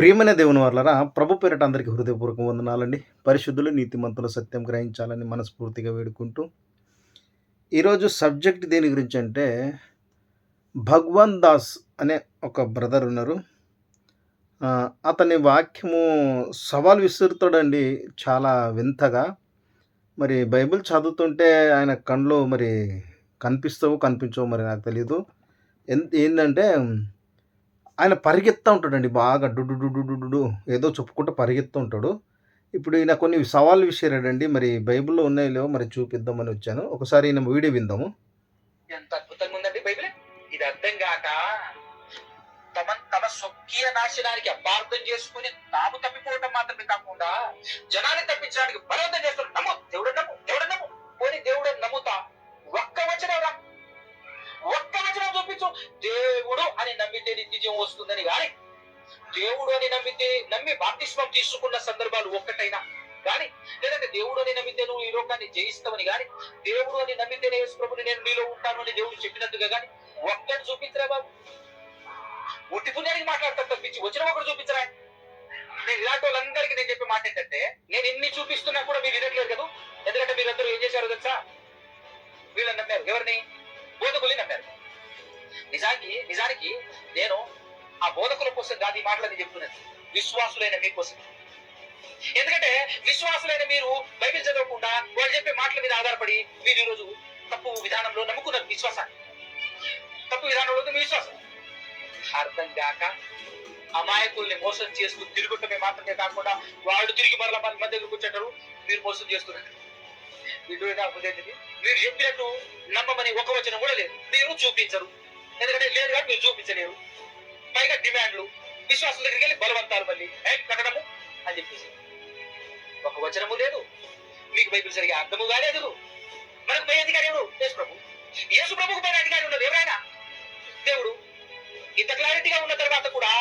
ప్రియమైన దేవుని వాళ్ళరా ప్రభు పేరట అందరికీ హృదయపూర్వక వందనాలండి. పరిశుద్ధులు నీతిమంతులు సత్యం గ్రహించాలని మనస్ఫూర్తిగా వేడుకుంటూ ఈరోజు సబ్జెక్ట్ దేని గురించి అంటే భగవాన్ దాస్ అనే ఒక బ్రదర్ ఉన్నారు. అతని వాక్యము సవాల్ విసురుతాడండి చాలా వింతగా. మరి బైబిల్ చదువుతుంటే ఆయన కళ్ళు మరి కనిపిస్తావు కనిపించవు మరి నాకు తెలియదు ఎంత ఏంటంటే ఆయన పరిగెత్తా ఉంటాడండి బాగా డుడు డుడు డుడు ఏదో చెప్పుకుంటూ పరిగెత్తూ ఉంటాడు. ఇప్పుడు ఈయన కొన్ని సవాళ్ళు విసిరాడండి. మరి బైబిల్లో ఉన్నాయో లేవో మరి చూపిద్దామని వచ్చాను. ఒకసారి ఈయన వీడియో విందాము. ఎంత అద్భుతంగా ఉందండి బైబిల్. ఇది అర్థం కాక తమ తమ స్వకీయ నాశనానికి అపార్థం చేసుకుని తాము తప్పిపోవటం మాత్రమే కాకుండా జనాన్ని తప్పించడానికి బలం తీసుకున్న సందర్భాలు ఒక్కటైనా. గాని లేదంటే దేవుడు అని నమ్మితే నువ్వు ఈ లోకాన్ని జయిస్తావని గాని దేవుడు అని నమ్మితేనే ప్రభుని నేను నీలో ఉంటాను అని దేవుడు చెప్పినట్టుగా గాని ఒక్కటి చూపించరా బాబు? ఒట్టి పుణ్యానికి మాట్లాడతారు తప్పించి వచ్చిన ఒకటి చూపించరా? నేను ఇలాంటి వాళ్ళందరికీ నేను చెప్పే మాట ఏంటంటే నేను ఎన్ని చూపిస్తున్నా కూడా మీరు వినట్లేదు కదా? ఎందుకంటే మీరందరూ ఏం చేశారు తెలుసా? వీళ్ళని నమ్మారు. ఎవరిని? బోధకుల్ని నమ్మారు. నిజానికి నిజానికి నేను ఆ బోధకుల కోసం కాదు ఈ మాటలని చెప్తున్నాను విశ్వాసులైన మీకోసం. ఎందుకంటే విశ్వాసులైన మీరు బైబిల్ చదవకుండా వాళ్ళు చెప్పే మాటల మీద ఆధారపడి మీరు ఈరోజు తప్పు విధానంలో నమ్ముకున్నారు విశ్వాసాన్ని. తప్పు విధానంలో మీ విశ్వాసం. అర్థం కాక అమాయకుల్ని మోసం చేస్తూ తిరుగుటమే మాత్రమే కాకుండా వాళ్ళు తిరిగి మరలా మన మధ్య దగ్గరకు వచ్చేటారు మీరు మోసం చేస్తున్నారు. వీళ్ళు నాకు మీరు చెప్పినట్టు నమ్మమని ఒక వచనం కూడా లేదు. మీరు చూపించరు. ఎందుకంటే లేదు కాబట్టి మీరు చూపించలేరు. పైగా డిమాండ్లు. విశ్వాసం దగ్గరికి వెళ్ళి బలవంతాలు మళ్ళీ కట్టడము అని చెప్పేసి. ఒక వచనము లేదు. మీకు బైబిల్ సరిగా అర్థము కాలేదు. మనకు పై అధికారి ఎవరు? యేసు ప్రభు. యేసు ప్రభుకు పైన అధికారి ఉన్నది ఎవరైనా దేవుడు. ఇంత క్లారిటీగా ఉన్న తర్వాత కూడా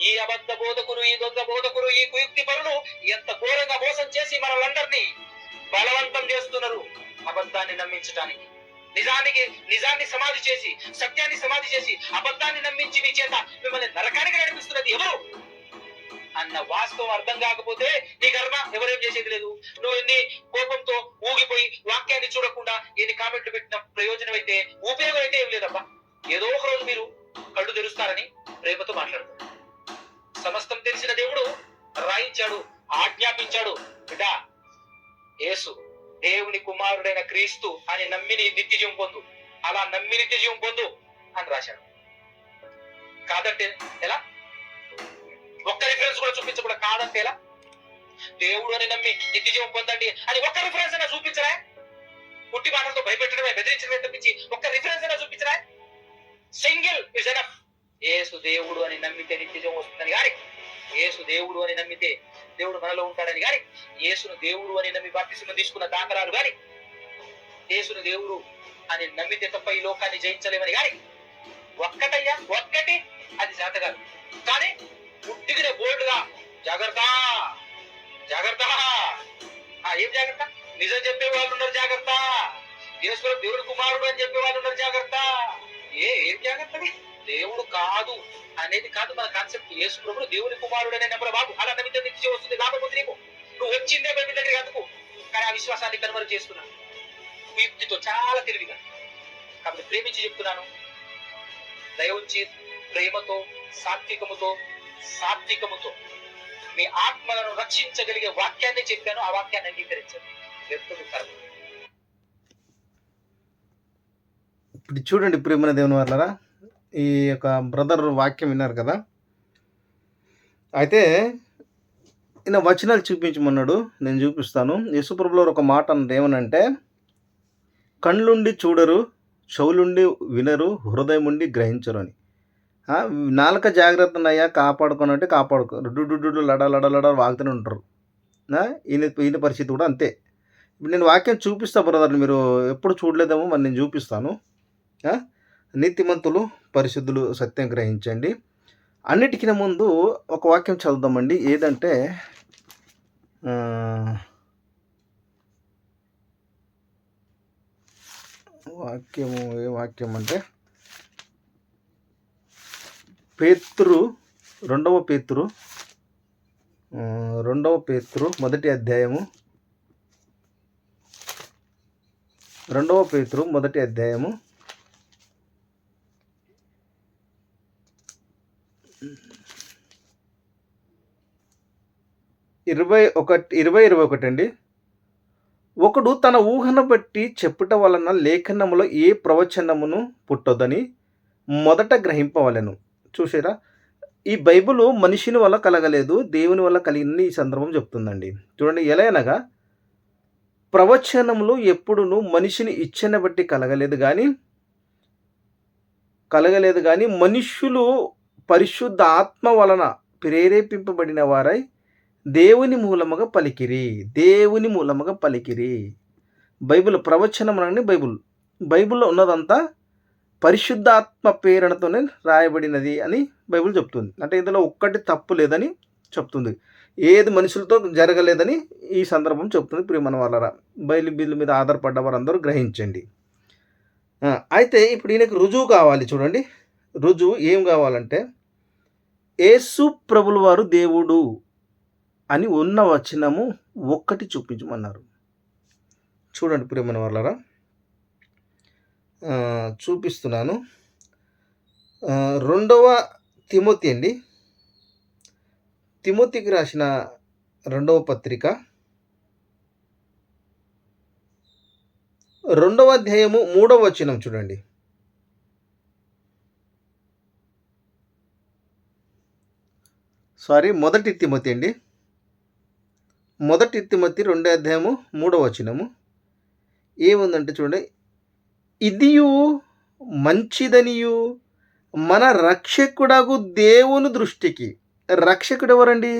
ఈ అబద్ధ బోధకులు ఈ దొంగ బోధకులు ఈ కుయుక్తి పరులు ఎంత ఘోరంగా మోసం చేసి మనలందరినీ బలవంతం చేస్తున్నారు అబద్ధాన్ని నమ్మించడానికి నిజానికి నిజాన్ని సమాధి చేసి సత్యాన్ని సమాధి చేసి అబద్ధాన్ని నమ్మించి మీ చేత మిమ్మల్ని నరకానికి నడిపిస్తున్నది ఎవరు? అన్న వాస్తవం అర్థం కాకపోతే నీ కర్మ ఎవరేం చేసేది లేదు. నువ్వు ఎన్ని కోపంతో ఊగిపోయి వాక్యాన్ని చూడకుండా ఎన్ని కామెంట్లు పెట్టిన ప్రయోజనం అయితే ఉపయోగం అయితే ఏం లేదబ్బా. ఏదో ఒక రోజు మీరు కళ్ళు తెరుస్తారని ప్రేమతో మాట్లాడుతారు. సమస్తం తెలిసిన దేవుడు రాయించాడు ఆజ్ఞాపించాడు. బిడ్డా యేసు దేవుని కుమారుడైన క్రీస్తు అని నమ్మి నిత్యజీవం జీవం పొందు. అలా నమ్మి నిత్యజీవం పొందు అని రాశాడు. కాదంటే ఎలా? ఒక్క రిఫరెన్స్ కూడా చూపించకుండా కాదంటే ఎలా? దేవుడు అని నమ్మి నిత్యజీవం పొందండి అని ఒక్క రిఫరెన్స్ అయినా చూపించరా? పుట్టి మాటలతో భయపెట్టడమే బెదిరించడమే తప్పించి ఒక్క రిఫరెన్స్ అయినా చూపించరా? సింగిల్ ఇస్ ఎనఫ్ ఏసు దేవుడు అని నమ్మితే నిత్యజీవం వస్తుందని. కానీ యేసు దేవుడు అని నమ్మితే దేవుడు మనలో ఉంటాడని గాని యేసును దేవుడు అని నమ్మి బాప్తిసం తీసుకున్న దాఖలాలు గాని యేసును దేవుడు అని నమ్మితే తప్ప ఈ లోకాన్ని జయించలేమని గాని ఒక్కటయ్యా ఒక్కటి అది జాతకాలు కానీ పుట్టిగిన బోల్డ్గా జాగ్రత్త జాగ్రత్త. ఏం జాగ్రత్త? నిజం చెప్పే వాళ్ళు ఉన్నారు జాగ్రత్త. ఈశ్వరం దేవుడు కుమారుడు అని చెప్పే వాళ్ళు ఉన్నారు జాగ్రత్త. దేవుడు కాదు అనేది కాదు మన కాన్సెప్ట్ యేసు ప్రభుడు దేవుని కుమారుడు అనే నెంబర్ బాబు. అలా నమ్మితే నిత్యం వస్తుంది. కాకపోతే నీకు. నువ్వు వచ్చిందే బైబిల్ దగ్గర అందుకు. కానీ ఆ విశ్వాసాన్ని కనుమరు చేసుకున్నాను యుక్తితో చాలా తెలివిగా. కాబట్టి ప్రేమించి చెప్తున్నాను. దయ ఉంచి ప్రేమతో సాత్వికముతో సాత్వికముతో మీ ఆత్మలను రక్షించగలిగే వాక్యాన్ని చెప్పాను. ఆ వాక్యాన్ని అంగీకరించాను వ్యక్తులు కర్మ. ఇప్పుడు చూడండి ప్రియమైన దేవుని వాళ్ళరా ఈ యొక్క బ్రదర్ వాక్యం విన్నారు కదా? అయితే ఈయన వచనాలు చూపించమన్నాడు నేను చూపిస్తాను. యేసుప్రభులో ఒక మాట అన్నది ఏమనంటే కళ్ళుండి చూడరు చెవులుండి వినరు హృదయం ఉండి గ్రహించరు అని. నాలుక నాలుక జాగ్రత్తనయ్యా కాపాడుకొని అంటే కాపాడుకో రుడ్డు లడ లడ లడ వాగుతూనే ఉంటారు. ఈయన ఈయన పరిస్థితి కూడా అంతే. ఇప్పుడు నేను వాక్యం చూపిస్తా బ్రదర్ మీరు ఎప్పుడు చూడలేదేమో మరి నేను చూపిస్తాను. నీతిమంతులు పరిశుద్ధులు సత్యం గ్రహించండి. అన్నిటికీ ముందు ఒక వాక్యం చదువుదామండి. ఏదంటే వాక్యము ఏ వాక్యం అంటే పేతురు రెండవ పేతురు రెండవ పేతురు మొదటి అధ్యాయము రెండవ పేతురు మొదటి అధ్యాయము ఇరవై ఒకటి ఇరవై ఇరవై ఒకటి అండి ఒకడు తన ఊహను బట్టి చెప్పుట వలన లేఖనములో ఏ ప్రవచనమును పుట్టొద్దని మొదట గ్రహింపవలెను. చూసారా ఈ బైబుల్ మనిషిని వల్ల కలగలేదు దేవుని వల్ల కలిగిందని ఈ సందర్భం చెప్తుందండి. చూడండి ఎలా అనగా ప్రవచనములు ఎప్పుడును మనిషిని ఇచ్చని బట్టి కలగలేదు కానీ కలగలేదు కానీ మనుష్యులు పరిశుద్ధ ఆత్మ వలన ప్రేరేపింపబడిన వారై దేవుని మూలముగా పలికిరి. దేవుని మూలముగా పలికిరి. బైబిల్ ప్రవచనం అని బైబిల్. బైబిల్లో ఉన్నదంతా పరిశుద్ధాత్మ ప్రేరణతోనే రాయబడినది అని బైబిల్ చెప్తుంది. అంటే ఇందులో ఒక్కటి తప్పు లేదని చెప్తుంది. ఏది మనుషులతో జరగలేదని ఈ సందర్భం చెప్తుంది ప్రియమన వాళ్ళరా బైబిల్ మీద ఆధారపడ్డ వారందరూ గ్రహించండి. అయితే ఇప్పుడు ఈయనకు రుజువు కావాలి చూడండి. రుజువు ఏం కావాలంటే యేసు ప్రభులు వారు దేవుడు. అని ఉన్న వచనము ఒక్కటి చూపించమన్నారు. చూడండి ప్రియమైన వాళ్ళరా చూపిస్తున్నాను. రెండవ తిమోతి అండి. తిమోతికి రాసిన రెండవ పత్రిక. రెండవ అధ్యాయము మూడవ వచనం చూడండి. సారీ మొదటి తిమోతి అండి. మొదటి తిమ్మతి రెండో అధ్యాయము మూడవ వచనము. ఏముందంటే చూడండి ఇదియు మంచిదనియు మన రక్షకుడగు దేవుని దృష్టికి. రక్షకుడు ఎవరండి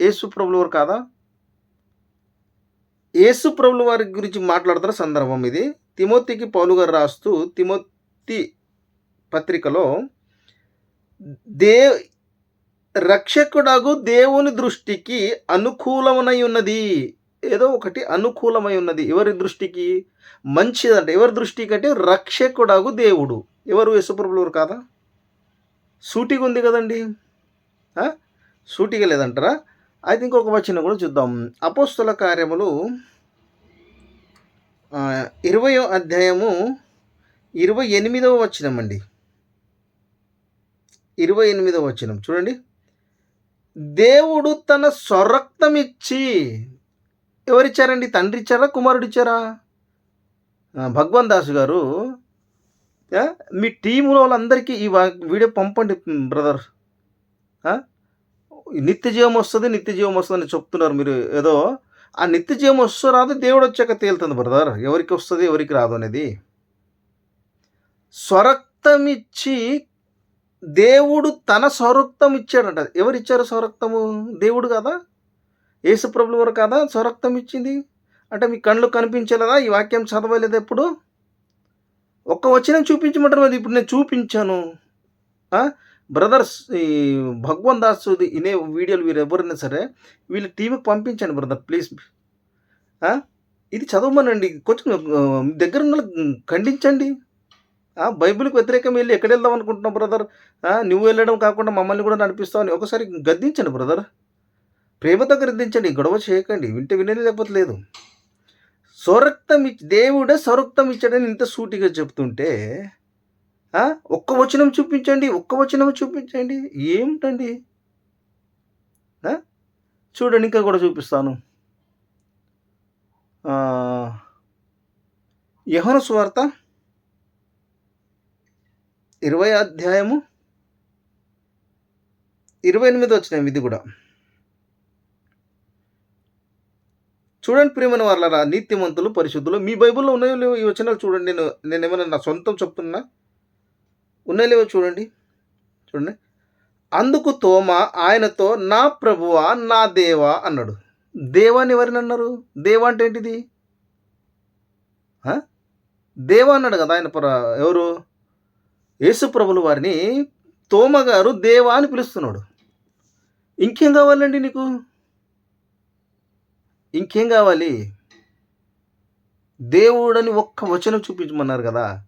యేసు వారు కాదా? యేసు ప్రభుల వారి గురించి మాట్లాడుతున్న సందర్భం ఇది. తిమోతికి పౌలు గారు రాస్తూ తిమోతి పత్రికలో దే రక్షకుడగు దేవుని దృష్టికి అనుకూలమై ఉన్నది. ఏదో ఒకటి అనుకూలమై ఉన్నది. ఎవరి దృష్టికి? మంచిదంట. ఎవరి దృష్టికి అంటే రక్షకుడగు దేవుడు. ఎవరు యశుప్రభులు కాదా? సూటిగా ఉంది కదండి. సూటిగా లేదంటారా? అయితే ఇంకొక వచ్చిన కూడా చూద్దాం. అపోస్తుల కార్యములు ఇరవయో అధ్యాయము ఇరవై ఎనిమిదవ వచ్చినమండి అండి ఇరవై ఎనిమిదవ వచ్చినం చూడండి. దేవుడు తన స్వరక్తం ఇచ్చి ఎవరిచ్చారండి? తండ్రి ఇచ్చారా కుమారుడు ఇచ్చారా భగవన్ భగవాన్ దాస్ గారు మీ టీములో వాళ్ళందరికీ ఈ వీడియో పంపండి బ్రదర్. నిత్య జీవం వస్తుంది నిత్య జీవం వస్తుంది అని చెప్తున్నారు మీరు. ఏదో ఆ నిత్య జీవం వస్తూ రాదు దేవుడు వచ్చాక తేలుతుంది బ్రదర్. ఎవరికి వస్తుంది ఎవరికి రాదు అనేది. స్వరక్తం ఇచ్చి దేవుడు తన స్వరక్తం ఇచ్చాడంట. ఎవరు ఇచ్చారు స్వరక్తము? దేవుడు కదా? యేసుప్రభులు వారు కదా? స్వరక్తం ఇచ్చింది. అంటే మీ కళ్ళు కనిపించలేదా? ఈ వాక్యం చదవలేదు ఎప్పుడు? ఒక్క వచ్చిన చూపించమంటారు మరి ఇప్పుడు నేను చూపించాను. బ్రదర్స్ ఈ భగవాన్ దాస్ ఇనే వీడియోలు వీరు ఎవరైనా సరే వీళ్ళు టీవీకి పంపించండి బ్రదర్ ప్లీజ్. ఇది చదవమనండి. కొంచెం దగ్గర ఉన్న ఖండించండి. బైబిల్కి వ్యతిరేకం వెళ్ళి ఎక్కడ వెళ్దాం అనుకుంటున్నావు బ్రదర్ ఆ, నువ్వు వెళ్ళడం కాకుండా మమ్మల్ని కూడా నడిపిస్తావు అని ఒకసారి గద్దించండి బ్రదర్ ప్రేమతో గద్దించండి గొడవ చేయకండి వింటే వినేది లేకపోతే లేదు స్వరక్తం ఇచ్చి దేవుడే స్వరక్తం ఇచ్చాడని ఇంత సూటిగా చెప్తుంటే ఒక్క వచనం చూపించండి ఒక్క వచనం చూపించండి ఏమిటండి? చూడండి ఇంకా కూడా చూపిస్తాను. యహన యెహోను సువార్త ఇరవై అధ్యాయము ఇరవై ఎనిమిది వచ్చినాయి ఇది కూడా. చూడండి ప్రియమైన వాళ్ళరా నీతిమంతులు పరిశుద్ధులు మీ బైబిల్లో ఉన్నాయో లేవో ఈ వచనాలు చూడండి. నేను నేను ఏమైనా నా సొంతం చెప్తున్నా? ఉన్నాయో లేవో చూడండి. చూడండి. అందుకు తోమ ఆయనతో నా ప్రభువా నా దేవా అన్నాడు. దేవాని ఎవరిని అన్నారు? దేవా అంటే ఏంటిది? దేవ దేవా అన్నాడు కదా ఆయన ఎవరు? యేసుప్రభులు వారిని తోమగారు దేవా అని పిలుస్తున్నాడు. ఇంకేం కావాలండి నీకు? ఇంకేం కావాలి? దేవుడని ఒక్క వచనం చూపించమన్నారు కదా.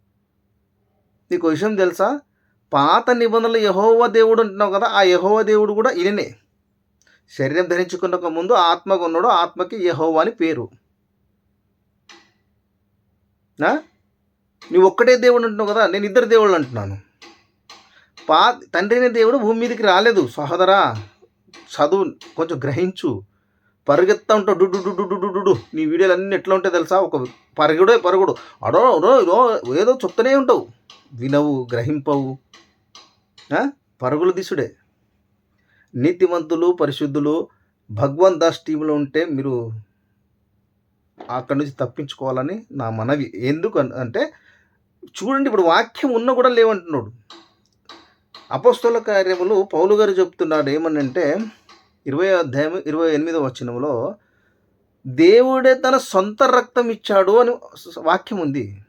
నీకు విషయం తెలుసా? పాత నిబంధనలు యహోవ దేవుడు అంటున్నావు కదా ఆ యహోవ దేవుడు కూడా ఈయననే. శరీరం ధరించుకున్న ముందు ఆత్మగా ఉన్నాడు ఆత్మకి యహోవా అని పేరు. నా? నువ్వు ఒక్కటే దేవుడు అంటున్నావు కదా నేను ఇద్దరు దేవుళ్ళు అంటున్నాను. పా తండ్రి దేవుడు భూమి మీదకి రాలేదు. సహోదరా చదువు కొంచెం గ్రహించు. పరిగెత్తా ఉంటావు. డుడు డు డుడు డుడు నీ వీడియోలు అన్నీ ఎట్లా ఉంటాయి తెలుసా? ఒక పరుగుడే పరుగుడు. అడో రో రో ఏదో చెప్తూనే ఉంటావు. వినవు గ్రహింపవు. పరుగులు దిశుడే. నీతివంతులు పరిశుద్ధులు భగవన్ దాస్ టీంలో ఉంటే మీరు అక్కడి నుంచి తప్పించుకోవాలని నా మనవి. ఎందుకు అంటే చూడండి ఇప్పుడు వాక్యం ఉన్న కూడా లేవంటున్నాడు. అపస్తుల కార్యములు పౌలు గారు చెప్తున్నాడు ఏమనంటే ఇరవై అధ్యాయం ఇరవై ఎనిమిదో వచనంలో దేవుడే తన సొంత రక్తం ఇచ్చాడు అని వాక్యం ఉంది.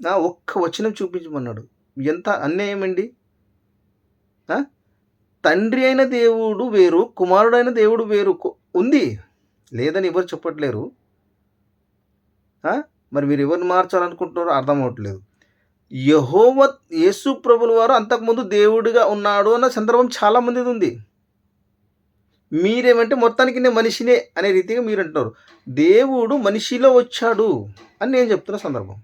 నా ఒక్క వచనం చూపించమన్నాడు. ఎంత అన్యాయం అండి? తండ్రి అయిన దేవుడు వేరు కుమారుడైన దేవుడు వేరు ఉంది. లేదని ఎవరు చెప్పట్లేరు. మరి మీరు ఎవరిని మార్చాలనుకుంటున్నారో అర్థం అవ్వట్లేదు. యహోవ యేసు ప్రభులు వారు అంతకుముందు దేవుడిగా ఉన్నాడు అన్న సందర్భం చాలామందిది ఉంది. మీరేమంటే మొత్తానికి నేను మనిషినే అనే రీతిగా మీరు అంటున్నారు. దేవుడు మనిషిలో వచ్చాడు అని నేను చెప్తున్న సందర్భం.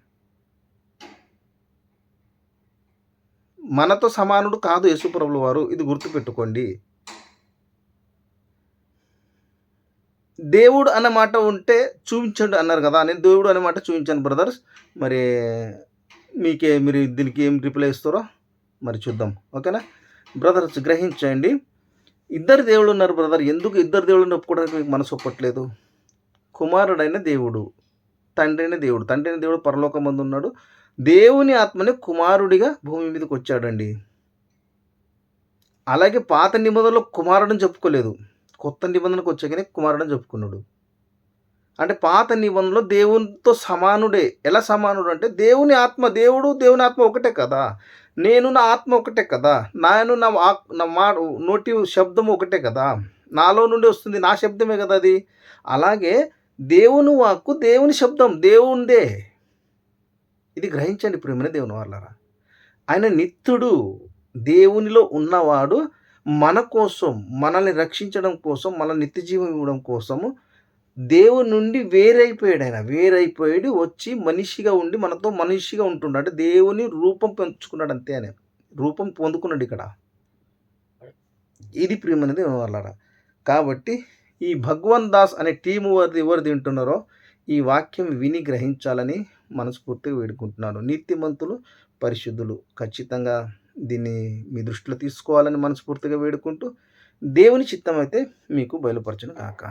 మనతో సమానుడు కాదు యేసుప్రభుల వారు. ఇది గుర్తుపెట్టుకోండి. దేవుడు అన్న మాట ఉంటే చూపించండి అన్నారు కదా. నేను దేవుడు అనే మాట చూపించాను బ్రదర్స్. మరి మీకే మీరు దీనికి ఏం రిప్లై ఇస్తారో మరి చూద్దాం. ఓకేనా? బ్రదర్స్ గ్రహించండి. ఇద్దరు దేవుడు ఉన్నారు బ్రదర్. ఎందుకు ఇద్దరు దేవుళ్ళని ఒప్పుకోవడానికి మీకు మనసు ఒప్పట్లేదు? కుమారుడైన దేవుడు తండ్రి అయిన దేవుడు. తండ్రి అయిన దేవుడు పరలోకం మందు ఉన్నాడు. దేవుని ఆత్మని కుమారుడిగా భూమి మీదకి వచ్చాడండి. అలాగే పాత నిబంధనలో కుమారుడని చెప్పుకోలేదు. కొత్త నిబంధనకు వచ్చాకనే కుమారుడని చెప్పుకున్నాడు. అంటే పాత నిబంధనలో దేవునితో సమానుడే. ఎలా సమానుడు అంటే దేవుని ఆత్మ దేవుడు దేవుని ఆత్మ ఒకటే కదా. నేను నా ఆత్మ ఒకటే కదా. నేను నా నా మా నోటి శబ్దం ఒకటే కదా. నాలో నుండి వస్తుంది నా శబ్దమే కదా అది. అలాగే దేవుని వాక్కు దేవుని శబ్దం దేవుందే. ఇది గ్రహించండి ప్రేమనే దేవుని వాళ్ళరా ఆయన నిత్యుడు దేవునిలో ఉన్నవాడు మన కోసం మనల్ని రక్షించడం కోసం మన నిత్య జీవం ఇవ్వడం కోసము దేవుని నుండి వేరైపోయాడు ఆయన వేరైపోయాడు వచ్చి మనిషిగా ఉండి మనతో మనిషిగా ఉంటున్నాడు అంటే దేవుని రూపం పెంచుకున్నాడు అంతే ఆయన రూపం పొందుకున్నాడు ఇక్కడ. ఇది ప్రియమైనది వినవాలరా కాబట్టి ఈ భగవాన్ దాస్ అనే టీము వారిది ఎవరు తింటున్నారో ఈ వాక్యం విని గ్రహించాలని మనస్ఫూర్తిగా వేడుకుంటున్నాను. నీతిమంతులు పరిశుద్ధులు ఖచ్చితంగా దీన్ని మీ దృష్టిలో తీసుకోవాలని మనస్ఫూర్తిగా వేడుకుంటూ దేవుని చిత్తం అయితే మీకు బయలుపరచును కాక